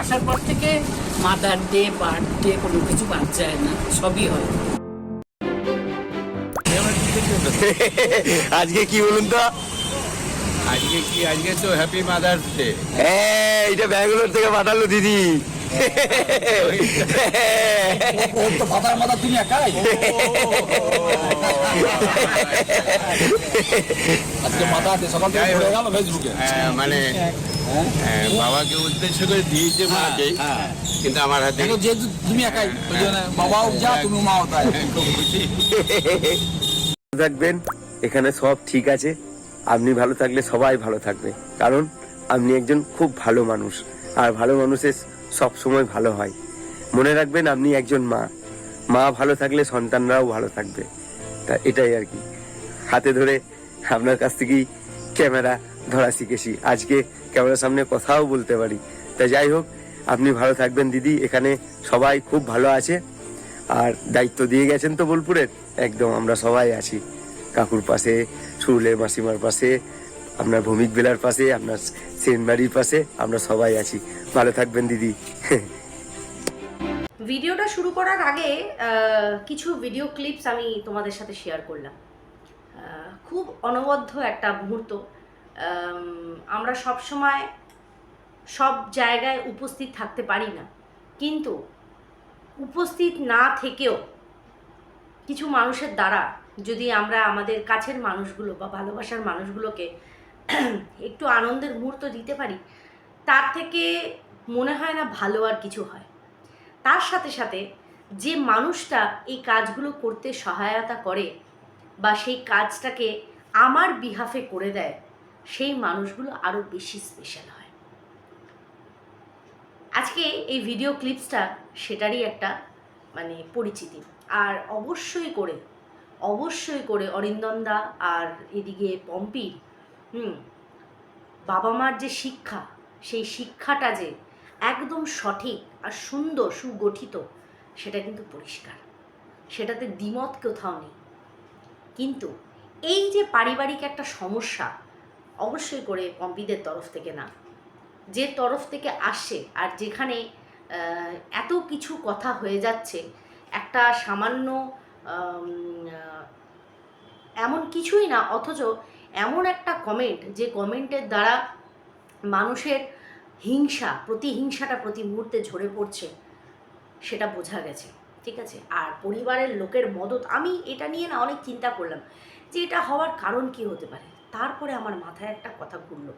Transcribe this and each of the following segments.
আসার পর থেকে মাদার ডে বার্থডে কোনো কিছু বাদ যায় না সবই হয়। আজকে কি বলুন তো? আজকে কি? আজকে তো হ্যাপি মাদার্স ডে হ্যাঁ এটা ব্যাঙ্গালোর থেকে পাঠালো দিদি। মানে বাবাকে উদ্দেশ্য করে দিয়েছে মাকে কিন্তু আমার হাতে যেহেতু তুমি একাই বাবাও যা তুমি মাও তাই এখানে সব ঠিক আছে। আপনি ভালো থাকলে সবাই ভালো থাকবে। কারণ আপনি একজন খুব ভালো মানুষ। আর ভালো মানুষের সব সময় ভালো হয়। মনে রাখবেন, আপনি একজন মা। মা ভালো থাকলে সন্তানরাও ভালো থাকবে। তা এটাই আর কি। হাতে ধরে আপনার কাছ থেকেই ক্যামেরা ধরা শিখেছি। আজকে ক্যামেরার সামনে কথাও বলতে পারি। তা যাই হোক, আপনি ভালো থাকবেন দিদি। এখানে সবাই খুব ভালো আছে। আর দায়িত্ব দিয়ে গেছেন তো বোলপুরের? একদম আমরা সবাই আছি। কাকুর পাশে, সুরুলের মাসিমার পাশে আপনার ভৌমিক বেলার পাশে, আপনার সেনবাড়ির পাশে, আমরা সবাই আছি। ভালো থাকবেন, দিদি। ভিডিওটা শুরু করার আগে কিছু ভিডিও ক্লিপস আমি তোমাদের সাথে শেয়ার করলাম। খুব অনবদ্য একটা মুহূর্ত। আমরা সব সময় সব জায়গায় উপস্থিত থাকতে পারি না। কিন্তু উপস্থিত না থেকেও কিছু মানুষের দ্বারা যদি আমরা আমাদের কাছের মানুষগুলো বা ভালোবাসার মানুষগুলোকে একটু আনন্দের মুহূর্ত দিতে পারি, তার থেকে মনে হয় না ভালো আর কিছু হয়। তার সাথে সাথে যে মানুষটা এই কাজগুলো করতে সহায়তা করে বা সেই কাজটাকে আমার বিহাফে করে দেয়, সেই মানুষগুলো আরও বেশি স্পেশাল হয়। আজকে এই ভিডিও ক্লিপসটা সেটারই একটা মানে পরিচিতি। আর অবশ্যই করে অবশ্যই করে অরিন্দম দা আর এদিকে পম্পি হুম বাবা মার যে শিক্ষা, সেই শিক্ষাটা যে একদম সঠিক আর সুন্দর, সুগঠিত, সেটা কিন্তু পরিষ্কার। সেটাতে দ্বিমত কোথাও নেই। কিন্তু এই যে পারিবারিক একটা সমস্যা, অবশ্যই করে পম্পিদের তরফ থেকে না। যে তরফ থেকে আসে আর যেখানে এত কিছু কথা হয়ে যাচ্ছে, একটা সামান্য এমন কিছুই না, অথচ এমন একটা কমেন্ট যে কমেন্টের দ্বারা মানুষের হিংসা, প্রতিহিংসাটা প্রতি মুহূর্তে ঝরে পড়ছে, সেটা বোঝা গেছে, ঠিক আছে? আর পরিবারের লোকের মদত, আমি এটা নিয়ে না অনেক চিন্তা করলাম যে এটা হওয়ার কারণ কি হতে পারে? তারপরে আমার মাথায় একটা কথা ঘুরলো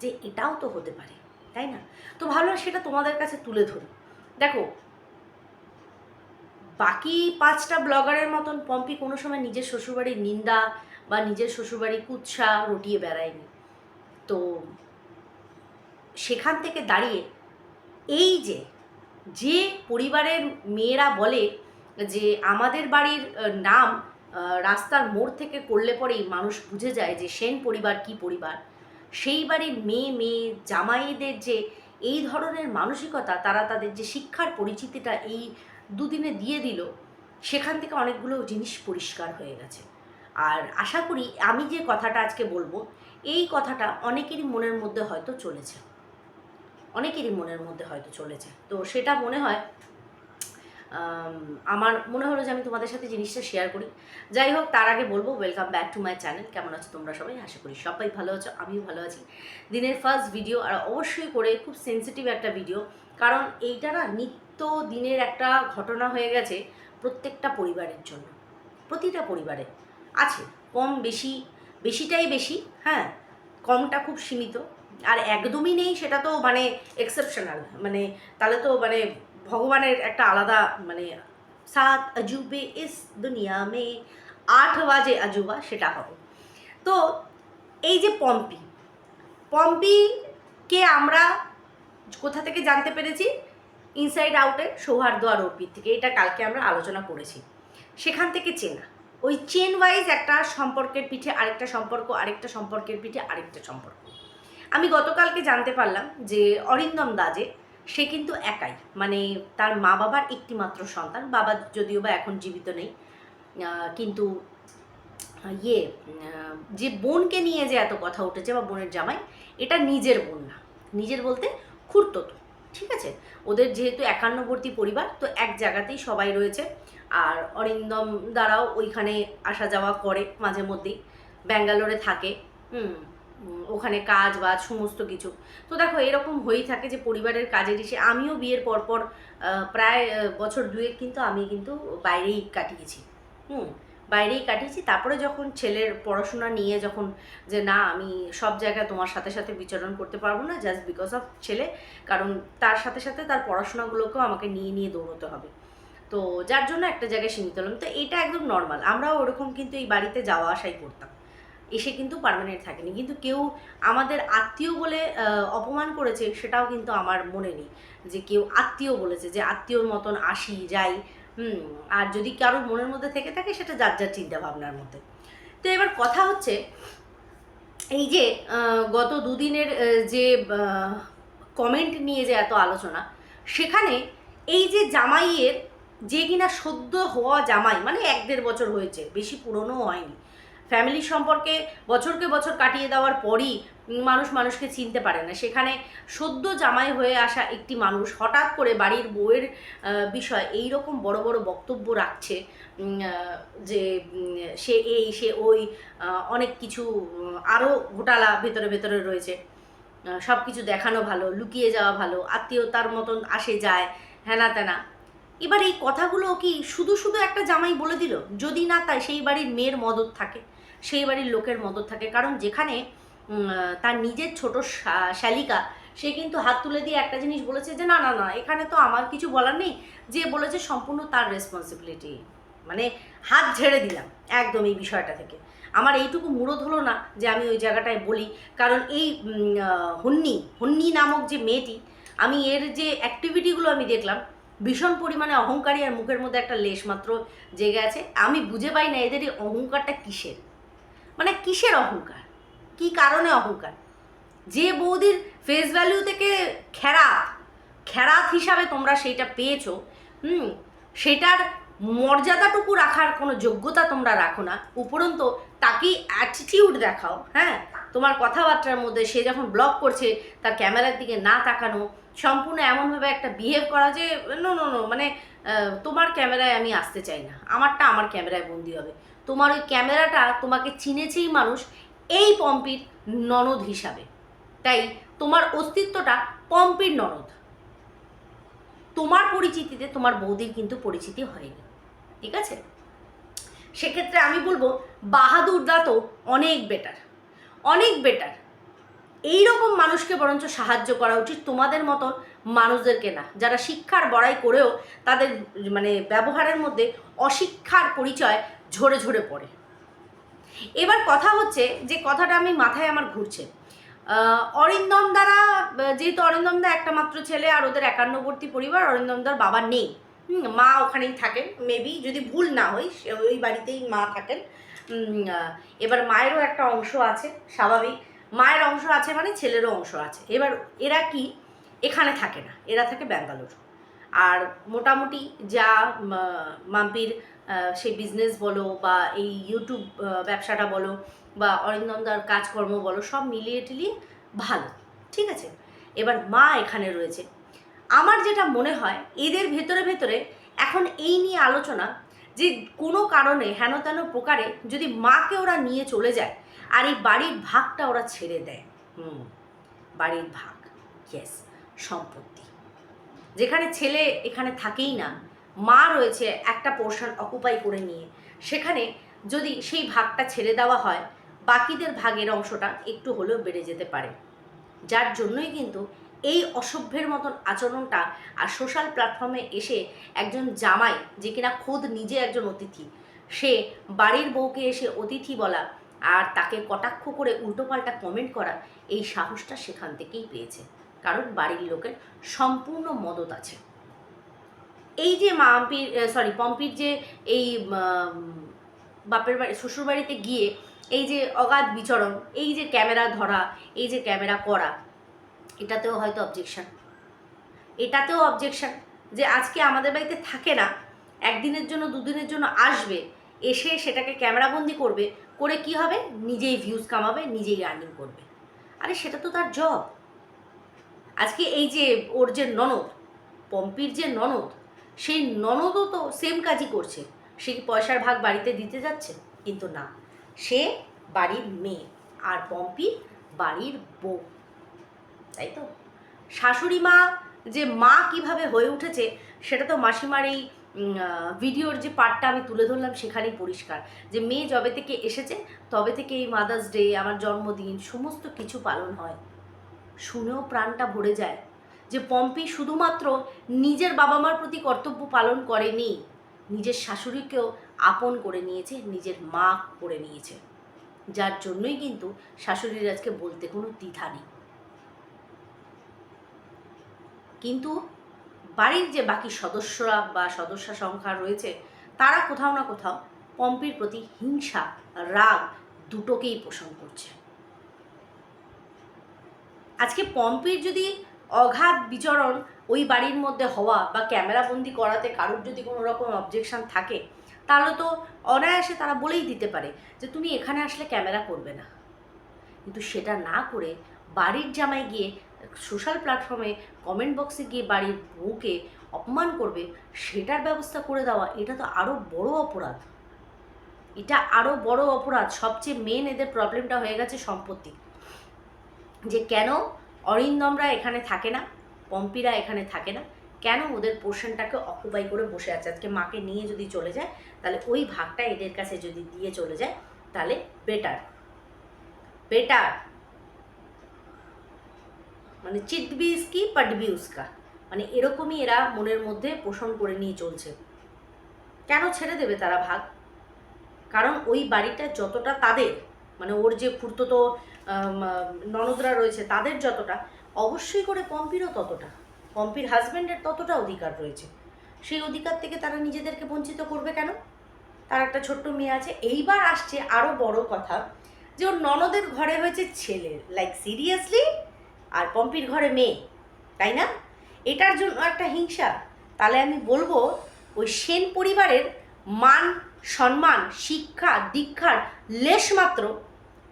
যে এটাও তো হতে পারে, তাই না? তো ভাবলাম সেটা তোমাদের কাছে তুলে ধরি। দেখো, বাকি পাঁচটা ব্লগারের মতন পম্পি কোনো সময় নিজের শ্বশুরবাড়ির নিন্দা বা নিজের শ্বশুরবাড়ির কুৎসা রটিয়ে বেড়ায়নি। তো সেখান থেকে দাঁড়িয়ে এই যে যে পরিবারের মেয়েরা বলে যে আমাদের বাড়ির নাম রাস্তার মোড় থেকে করলে পরেই মানুষ বুঝে যায় যে সেন পরিবার কি পরিবার। সেই বাড়ির মেয়ে মেয়ে, জামাইদের যে এই ধরনের মানসিকতা, তারা তাদের যে শিক্ষার পরিচিতিটা এই দুদিনে দিয়ে দিল, সেখান থেকে অনেকগুলো জিনিস পরিষ্কার হয়ে গেছে। আর আশা করি আমি যে কথাটা আজকে বলব, এই কথাটা অনেকেরই মনের মধ্যে হয়তো চলেছে। অনেকেরই মনের মধ্যে হয়তো চলেছে। তো সেটা মনে হয় আমার মনে হলো যে আমি তোমাদের সাথে জিনিসটা শেয়ার করি। যাই হোক, তার আগে বলব welcome back to my channel কেমন আছো তোমরা সবাই? আশা করি সবাই ভালো আছো, আমিও ভালো আছি। দিনের ফার্স্ট ভিডিও আর অবশ্যই করে খুব সেন্সিটিভ একটা ভিডিও কারণ এইটা না নিত্য দিনের একটা ঘটনা হয়ে গেছে প্রত্যেকটা পরিবারের জন্য, প্রতিটা পরিবারে। আছে, কম বেশি, বেশিটাই বেশি হ্যাঁ কমটা খুব সীমিত। আর একদমই নেই, সেটা তো মানে এক্সেপশনাল মানে তাহলে তো মানে ভগবানের একটা আলাদা মানে সাত আজুবে ইস দুনিয়া মে, আট বাজে আজুবা, সেটা হবে। তো এই যে পম্পি, পম্পিকে আমরা কোথা থেকে জানতে পেরেছি? ইনসাইড আউটের সৌহার্দ্য আর থেকে, এটা কালকে আমরা আলোচনা করেছি। সেখান থেকে চেনা। ওই চেন ওয়াইজ একটা সম্পর্কের পিঠে আরেকটা সম্পর্ক, আরেকটা সম্পর্কের পিঠে আরেকটা সম্পর্ক। আমি গতকালকে জানতে পারলাম যে অরিন্দম দাজে, সে কিন্তু একাই। মানে তার মা বাবার একটিমাত্র সন্তান, বাবা যদিও বা এখন জীবিত নেই। কিন্তু ইয়ে যে বোনকে নিয়ে যে এত কথা উঠেছে বা বোনের জামাই, এটা নিজের বোন না। নিজের বলতে খুঁড়তো ঠিক আছে? ওদের যেহেতু একান্নবর্তী পরিবার, তো এক জায়গাতেই সবাই রয়েছে। আর অরিন্দম দ্বারাও ওইখানে আসা যাওয়া করে মাঝে মধ্যেই। ব্যাঙ্গালোরে থাকে। হুম ওখানে কাজ বাজ সমস্ত কিছু। তো দেখো, এরকম হয়েই থাকে যে পরিবারের কাজের এসে আমিও বিয়ের পরপর প্রায় বছর দুয়েক কিন্তু আমি কিন্তু বাইরেই কাটিয়েছি। হুম, বাইরেই কাটিয়েছি। তারপরে যখন ছেলের পড়াশোনা নিয়ে যখন যে না, আমি সব জায়গায় তোমার সাথে সাথে বিচরণ করতে পারব না জাস্ট বিকজ অফ ছেলে, কারণ তার সাথে সাথে তার পড়াশোনাগুলোকেও আমাকে নিয়ে নিয়ে দৌড়তে হবে। তো যার জন্য একটা জায়গায় সীমিত হলাম। তো এটা একদম নর্মাল আমরাও ওরকম কিন্তু এই বাড়িতে যাওয়া আসাই করতাম। এসে কিন্তু পার্মানেন্ট থাকেনি। কিন্তু কেউ আমাদের আত্মীয় বলে অপমান করেছে, সেটাও কিন্তু আমার মনে নেই। যে কেউ আত্মীয় বলেছে যে, আত্মীয়র মতন আসি, যাই। হুম, আর যদি কারোর মনের মধ্যে থেকে থাকে, সেটা যার যার চিন্তা ভাবনার মধ্যে। তো এবার কথা হচ্ছে এই যে গত দুদিনের যে কমেন্ট নিয়ে যে এত আলোচনা, সেখানে এই যে জামাইয়ের যে কিনা সদ্য হওয়া জামাই মানে এক দেড় বছর হয়েছে, বেশি পুরনো হয়নি। ফ্যামিলি সম্পর্কে বছরকে বছর কাটিয়ে দেওয়ার পরই মানুষ মানুষকে চিনতে পারে না। সেখানে সদ্য জামাই হয়ে আসা একটি মানুষ হঠাৎ করে বাড়ির বউয়ের বিষয় এই রকম বড় বড় বক্তব্য রাখছে যে সে এই, সে ওই অনেক কিছু আরও ঘোটালা ভেতরে ভেতরে রয়েছে। সব কিছু দেখানো ভালো, লুকিয়ে যাওয়া ভালো, আত্মীয়তার মতন আসে যায় হ্যানা ত্যানা এবার এই কথাগুলো কি শুধু শুধু একটা জামাই বলে দিল? যদি না তাই সেই বাড়ির মেয়ের মদত থাকে, সেই বাড়ির লোকের মদত থাকে। কারণ যেখানে তার নিজের ছোট শালিকা, সে কিন্তু হাত তুলে দিয়ে একটা জিনিস বলেছে যে, না না না, এখানে তো আমার কিছু বলার নেই। যে বলেছে সম্পূর্ণ তার রেসপন্সিবিলিটি মানে হাত ঝেড়ে দিলাম একদম এই বিষয়টা থেকে। আমার এইটুকু মুরদ হলো না যে আমি ওই জায়গাটায় বলি। কারণ এই হন্নি হন্নি নামক যে মেয়েটি, আমি এর যে অ্যাক্টিভিটিগুলো আমি দেখলাম ভীষণ পরিমাণে অহংকারী আর মুখের মধ্যে একটা লেশ মাত্র জেগে আছে। আমি বুঝে পাই না এদের এই অহংকারটা কিসের? মানে কিসের অহংকার? কি কারণে অহংকার? যে বৌদির ফেস ভ্যালু থেকে খেরাত খেরাত হিসাবে তোমরা সেইটা পেয়েছ, হুম, সেটার মর্যাদাটুকু রাখার কোনো যোগ্যতা তোমরা রাখো না। উপরন্ত তাকে অ্যাটিটিউড দেখাও হ্যাঁ? তোমার কথাবার্তার মধ্যে সে যখন ব্লগ করছে, তার ক্যামেরার দিকে না তাকানো সম্পূর্ণ এমনভাবে একটা বিহেভ করা যে নো নো নো মানে তোমার ক্যামেরায় আমি আসতে চাই না। আমারটা আমার ক্যামেরায় বন্দি হবে। তোমার ওই ক্যামেরাটা তোমাকে চিনেছেই মানুষ এই পম্পির ননদ হিসাবে। তাই তোমার অস্তিত্বটা পম্পির ননদ। তোমার পরিচিতিতে তোমার বৌদির কিন্তু পরিচিতি হয়নি। ঠিক আছে? সেক্ষেত্রে আমি বলব, বাহাদুর দা তো অনেক বেটার অনেক বেটার এই রকম মানুষকে বরঞ্চ সাহায্য করা উচিত তোমাদের মতন মানুষদেরকে না। যারা শিক্ষার বড়াই করেও তাদের মানে ব্যবহারের মধ্যে অশিক্ষার পরিচয় ঝরে ঝরে পড়ে। এবার কথা হচ্ছে যে কথাটা আমি মাথায় আমার ঘুরছে। অরিন্দম দ্বারা যেহেতু অরিন্দম দা একটা মাত্র ছেলে আর ওদের একান্নবর্তী পরিবার অরিন্দম দার বাবা নেই। মা ওখানেই থাকেন মেবি যদি ভুল না হই ওই বাড়িতেই মা থাকেন। এবার মায়েরও একটা অংশ আছে, স্বাভাবিক। মায়ের অংশ আছে মানে ছেলেরও অংশ আছে। এবার এরা কি? এখানে থাকে না। এরা থাকে ব্যাঙ্গালোর। আর মোটামুটি যা মাম্পির সেই বিজনেস বলো বা এই ইউটিউব ব্যবসাটা বলো বা অরিন্দমদার কাজকর্ম বলো, সব মিলিয়ে টিলিয়ে ভালো। ঠিক আছে? এবার মা এখানে রয়েছে। আমার যেটা মনে হয়, এদের ভেতরে ভেতরে এখন এই নিয়ে আলোচনা যে কোনো কারণে হেন তেন প্রকারে যদি মাকে ওরা নিয়ে চলে যায় আর এই বাড়ির ভাগটা ওরা ছেড়ে দেয়। হুম, বাড়ির ভাগ ইয়েস সম্পত্তি। যেখানে ছেলে এখানে থাকেই না, মা রয়েছে একটা পোর্শন অকুপাই করে নিয়ে। সেখানে যদি সেই ভাগটা ছেড়ে দেওয়া হয়, বাকিদের ভাগের অংশটা একটু হলেও বেড়ে যেতে পারে। যার জন্যই কিন্তু এই অসভ্যের মতন আচরণটা আর সোশ্যাল প্ল্যাটফর্মে এসে একজন জামাই যে কিনা খোদ নিজে একজন অতিথি, সে বাড়ির বউকে এসে অতিথি বলা আর তাকে কটাক্ষ করে উল্টোপাল্টা কমেন্ট করা এই সাহসটা সেখান থেকেই পেয়েছে। কারণ বাড়ির লোকের সম্পূর্ণ মদত আছে। এই যে মাম্পির সরি পম্পির যে এই বাপের বাড়ি শ্বশুর বাড়িতে গিয়ে এই যে অগাধ বিচরণ, এই যে ক্যামেরা ধরা, এই যে ক্যামেরা করা, এটাতেও হয়তো অবজেকশান এটাতেও অবজেকশন যে আজকে আমাদের বাড়িতে থাকে না, একদিনের জন্য, দুদিনের জন্য আসবে, এসে সেটাকে ক্যামেরাবন্দি করবে করে কি হবে? নিজেই ভিউজ কামাবে, নিজেই আর্নিং করবে। আরে সেটা তো তার জব আজকে এই যে ওর যে ননদ, পম্পির যে ননদ, সেই ননদও তো সেম কাজই করছে। সে কি পয়সার ভাগ বাড়িতে দিতে যাচ্ছে? কিন্তু না। সে বাড়ির মেয়ে আর পম্পি বাড়ির বউ। তাই তো? শাশুড়ি মা যে মা কীভাবে হয়ে উঠেছে, সেটা তো মাসিমার এই ভিডিওর যে পার্টটা আমি তুলে ধরলাম সেখানেই পরিষ্কার। যে মেয়ে যবে থেকে এসেছে, তবে থেকে এই মাদার্স ডে আমার জন্মদিন, সমস্ত কিছু পালন হয়। শুনেও প্রাণটা ভরে যায় যে পম্পি শুধুমাত্র নিজের বাবা মার প্রতি কর্তব্য পালন করেনি, নিজের শাশুড়িকেও আপন করে নিয়েছে, নিজের মা করে নিয়েছে। যার জন্যই কিন্তু শাশুড়ির আজকে বলতে কোনো দ্বিধা নেই। কিন্তু বাড়ির যে বাকি সদস্যরা বা সদস্য সংখ্যা রয়েছে, তারা কোথাও না কোথাও পম্পির প্রতি হিংসা, রাগ দুটোকেই পোষণ করছে। আজকে পম্পির যদি অগাধ বিচরণ ওই বাড়ির মধ্যে হওয়া বা ক্যামেরাবন্দি করাতে কারোর যদি কোনো রকম অবজেকশন থাকে, তাহলে তো অনায়াসে তারা বলেই দিতে পারে যে তুমি এখানে আসলে ক্যামেরা করবে না। কিন্তু সেটা না করে বাড়ির জামায় গিয়ে সোশ্যাল প্ল্যাটফর্মে কমেন্ট বক্সে গিয়ে বাড়ির বউকে অপমান করবে, সেটার ব্যবস্থা করে দেওয়া, এটা তো আরও বড় অপরাধ। এটা আরও বড় অপরাধ, সবচেয়ে মেন এদের প্রবলেমটা হয়ে গেছে সম্পত্তি। যে কেন অরিন্দমরা এখানে থাকে না, পম্পিরা এখানে থাকে না, কেন ওদের পোর্শনটাকে অকুপাই করে বসে আছে? আজকে মাকে নিয়ে যদি চলে যায়, তাহলে ওই ভাগটা এদের কাছে যদি দিয়ে চলে যায়, তাহলে বেটার বেটার মানে চিট বি ইসকি পট বি উস্কা মানে এরকমই এরা মনের মধ্যে পোষণ করে নিয়ে চলছে। কেন ছেড়ে দেবে তারা ভাগ? কারণ ওই বাড়িটা যতটা তাদের মানে ওর যে ফুর্ততো ননদরা রয়েছে তাদের যতটা, অবশ্যই করে পম্পিরও ততটা। পম্পির হাজব্যান্ডের ততটা অধিকার রয়েছে। সেই অধিকার থেকে তারা নিজেদেরকে বঞ্চিত করবে কেন? তার একটা ছোট্ট মেয়ে আছে। এইবার আসছে আরও বড় কথা যে ওর ননদের ঘরে হয়েছে ছেলে। লাইক সিরিয়াসলি আর পম্পির ঘরে মেয়ে, তাই না? এটার জন্য একটা হিংসা। তাহলে আমি বলব, ওই সেন পরিবারের মান, সম্মান, শিক্ষা, দীক্ষার লেশমাত্র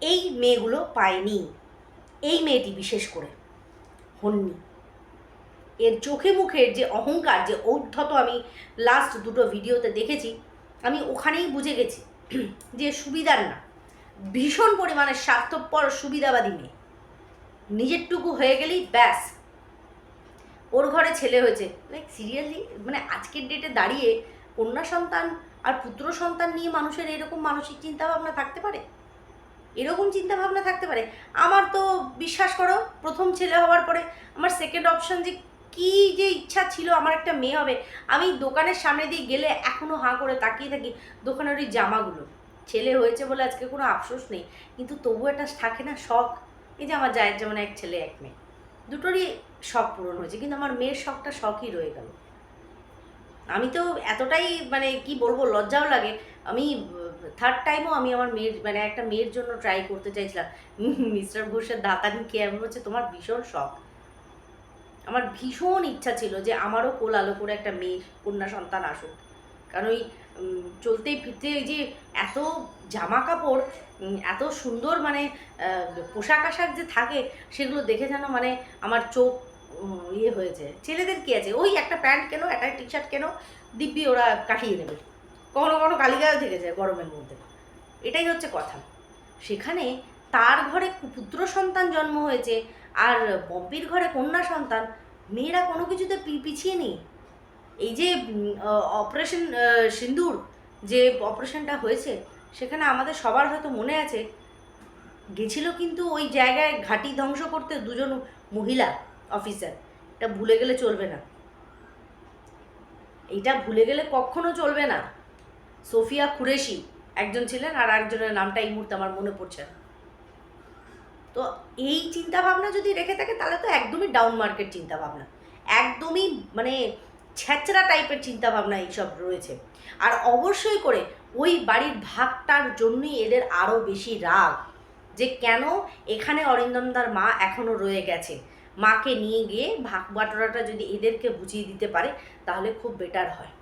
এই মেয়েগুলো পায়নি। এই মেয়েটি বিশেষ করে হননি। এর চোখে মুখের যে অহংকার, যে ঔদ্ধত আমি লাস্ট দুটো ভিডিওতে দেখেছি, আমি ওখানেই বুঝে গেছি যে সুবিধার না। ভীষণ পরিমাণে স্বার্থপর, সুবিধাবাদী মেয়ে। নিজেরটুকু হয়ে গেলেই ব্যাস। ওর ঘরে ছেলে হয়েছে। লাইক সিরিয়াসলি মানে আজকের ডেটে দাঁড়িয়ে কন্যা সন্তান আর পুত্র সন্তান নিয়ে মানুষের এরকম মানসিক চিন্তাভাবনা থাকতে পারে? এরকম চিন্তা ভাবনা থাকতে পারে? আমার তো বিশ্বাস করো, প্রথম ছেলে হওয়ার পরে আমার সেকেন্ড অপশন যে কি যে ইচ্ছা ছিল আমার একটা মেয়ে হবে, আমি দোকানের সামনে দিয়ে গেলে এখনও হাঁ করে তাকিয়ে থাকি দোকানের ওই জামাগুলো। ছেলে হয়েছে বলে আজকে কোনো আফসোস নেই, কিন্তু তবু একটা থাকে না শখ। এই যে আমার জায়ের যেমন এক ছেলে, এক মেয়ে, দুটোরই শখ পূরণ হয়েছে, কিন্তু আমার মেয়ের শখটা শখই রয়ে গেল। আমি তো এতটাই মানে কি বলব, লজ্জাও লাগে। আমি থার্ড টাইমও আমি আমার মেয়ের মানে একটা মেয়ের জন্য ট্রাই করতে চাইছিলাম। মিস্টার ঘোষের দাতানি খেয়ে, আমি হচ্ছে তোমার ভীষণ শখ। আমার ভীষণ ইচ্ছা ছিল যে আমারও কোল আলো করে একটা মেয়ে কন্যা সন্তান আসুক। কারণ ওই উম, চলতেই ফিরতে এই যে এত জামা কাপড় এত সুন্দর মানে পোশাক আশাক যে থাকে সেগুলো দেখে যেন মানে আমার চোখ ইয়ে হয়েছে। ছেলেদের কি আছে? ওই একটা প্যান্ট কেন একটা টি শার্ট কেনো দিব্যি ওরা কাটিয়ে নেবে। কখনো কখনো কালিগাও থেকে যায় গরমের মধ্যে। এটাই হচ্ছে কথা। সেখানে তার ঘরে পুত্র সন্তান জন্ম হয়েছে আর পম্পির ঘরে কন্যা সন্তান মেয়েরা কোনো কিছুতে পিছিয়ে নেই। এই যে অপারেশন সিন্দুর যে অপারেশনটা হয়েছে, সেখানে আমাদের সবার হয়তো মনে আছে, গেছিল কিন্তু ওই জায়গায় ঘাঁটি ধ্বংস করতে দুজন মহিলা অফিসার এটা ভুলে গেলে চলবে না। এইটা ভুলে গেলে কখনো চলবে না। সোফিয়া কুরেশি একজন ছিলেন আর একজনের নামটা এই মুহূর্তে আমার মনে পড়ছে না। তো এই চিন্তা ভাবনা যদি রেখে থাকে, তাহলে তো একদমই ডাউন মার্কেট চিন্তা ভাবনা একদমই মানে ছ্যাচরা টাইপের চিন্তা ভাবনা এইসব রয়েছে। আর অবশ্যই করে ওই বাড়ির ভাগটার জন্যই এদের আরও বেশি রাগ যে কেন এখানে অরিন্দমদার মা এখনও রয়ে গেছে। মাকে নিয়ে গিয়ে ভাগ বাটোয়ারাটা যদি এদেরকে বুঝিয়ে দিতে পারে, তাহলে খুব বেটার হয়।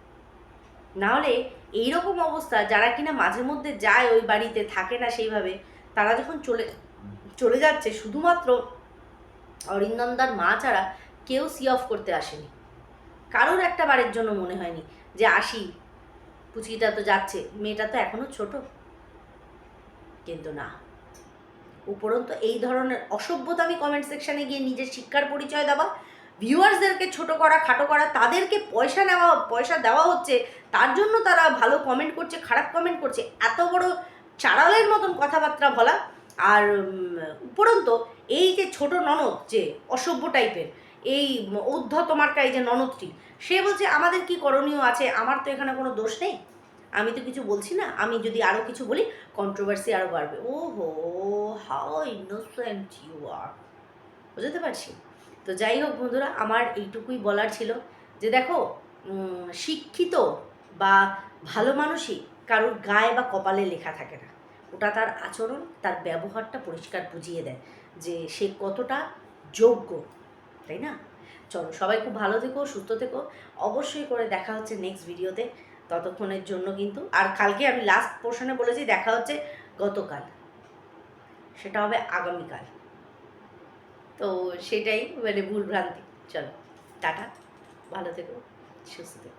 নাহলে এইরকম অবস্থা, যারা কিনা মাঝে মধ্যে যায় ওই বাড়িতে, থাকে না সেইভাবে, তারা যখন চলে চলে যাচ্ছে, শুধুমাত্র অরিন্দমদার মা ছাড়া কেউ সি অফ করতে আসেনি। কারোর একটা বারের জন্য মনে হয়নি যে আসি পুচিটা তো যাচ্ছে, মেয়েটা তো এখনও ছোট। কিন্তু না। উপরন্ত এই ধরনের অসভ্যতামি কমেন্ট সেকশনে গিয়ে নিজের শিক্ষার পরিচয় দেওয়া ভিউয়ার্সদেরকে ছোট করা, খাটো করা, তাদেরকে পয়সা নেওয়া, পয়সা দেওয়া হচ্ছে, তার জন্য তারা ভালো কমেন্ট করছে, খারাপ কমেন্ট করছে, এত বড় চাড়ালের মতন কথাবার্তা বলা। আর উপরন্ত এই যে ছোট ননদ যে অসভ্য টাইপের এই উদ্ধত মার্কা এই যে ননদটি, সে বলছে, আমাদের কি করণীয় আছে? আমার তো এখানে কোনো দোষ নেই। আমি তো কিছু বলছি না। আমি যদি আরও কিছু বলি কন্ট্রোভার্সি আরও বাড়বে। ও হো হাউ ইনোসেন্ট ইউ আর বুঝতে পারছি? তো যাই হোক বন্ধুরা, আমার এইটুকুই বলার ছিল যে দেখো শিক্ষিত বা ভালো মানুষই কারোর গায়ে বা কপালে লেখা থাকে না। ওটা তার আচরণ, তার ব্যবহারটা পরিষ্কার বুঝিয়ে দেয় যে সে কতটা যোগ্য। তাই না? চলো সবাই খুব ভালো থেকো, সুস্থ থেকো। অবশ্যই করে দেখা হচ্ছে নেক্সট ভিডিওতে ততক্ষণের জন্য কিন্তু, আর কালকে আমি লাস্ট পোর্শনে বলেছি দেখা হচ্ছে গতকাল। সেটা হবে আগামীকাল। তো সেটাই মানে ভুলভ্রান্তি। চলো, টাটা। ভালো থেকো, সুস্থ থেকো।